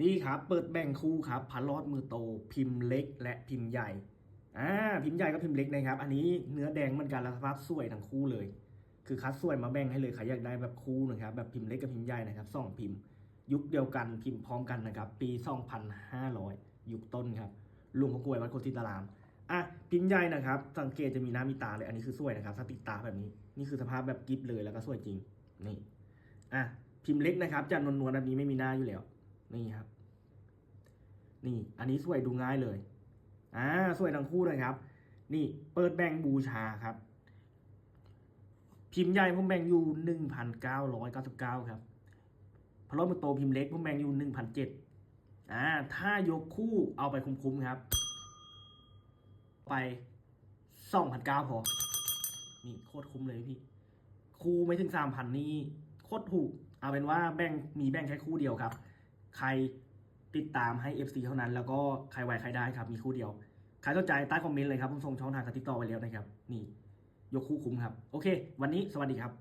นี่ครับเปิดแบ่งคู่ครับพันลอดมือโต พิมพ์เล็ก และพิมพ์ใหญ่อ่าพิมพ์ใหญ่กับพิมพ์เล็กนะครับ อันนี้เนื้อแดงเหมือนกันแล้วสภาพสวยทั้งคู่เลย คือคัดสวยมาแบ่งให้เลยใครอยากได้แบบคู่นะครับแบบพิมพ์เล็กกับพิมพ์ใหญ่นะครับสองพิมพ์ ยุคเดียวกันพิมพ์พร้อมกันนะครับปี 2500 ยุคต้นครับลุงเขากลวยวัดโคติตารามอะพิมพ์ใหญ่นะครับ สังเกตจะมีหน้ามีตาเลยอันนี้คือสวยนะครับถ้าติดตาแบบนี้นี่คือสภาพแบบกิฟเลยแล้วก็สวยจริงนี่อะพิมพ์เล็กนะครับจะนวลๆแบบนี้ไม่มีหน้าอยู่แล้ว นี่ครับ นี่อันนี้สวยดูง่ายเลยอ่าสวยทั้งคู่เลยครับ นี่เปิดแบ่งบูชาครับ พิมพ์ใหญ่ผมแบ่งอยู่หนึ่งพันเก้าร้อยเก้าสิบเก้าครับพะโล้มือโตพิมพ์เล็กผมแบ่งอยู่หนึ่งพันเจ็ดอ่าถ้ายกคู่เอาไปคุ้มๆครับ ไปสองพันเก้าพอ นี่โคตรคุ้มเลยพี่ คู่ไม่ถึงสามพันนี่โคตรถูก เอาเป็นว่าแบ่งมีแบ่งแค่คู่เดียวครับ ใครติดตามให้ FC เท่านั้น แล้วก็ใครไหวใครได้ครับ มีคู่เดียว ใครสนใจใต้คอมเมนต์เลยครับผมส่งช่องทางการติดต่อไปแล้วนะครับ นี่ ยกคู่คุ้มครับ โอเค วันนี้สวัสดีครับ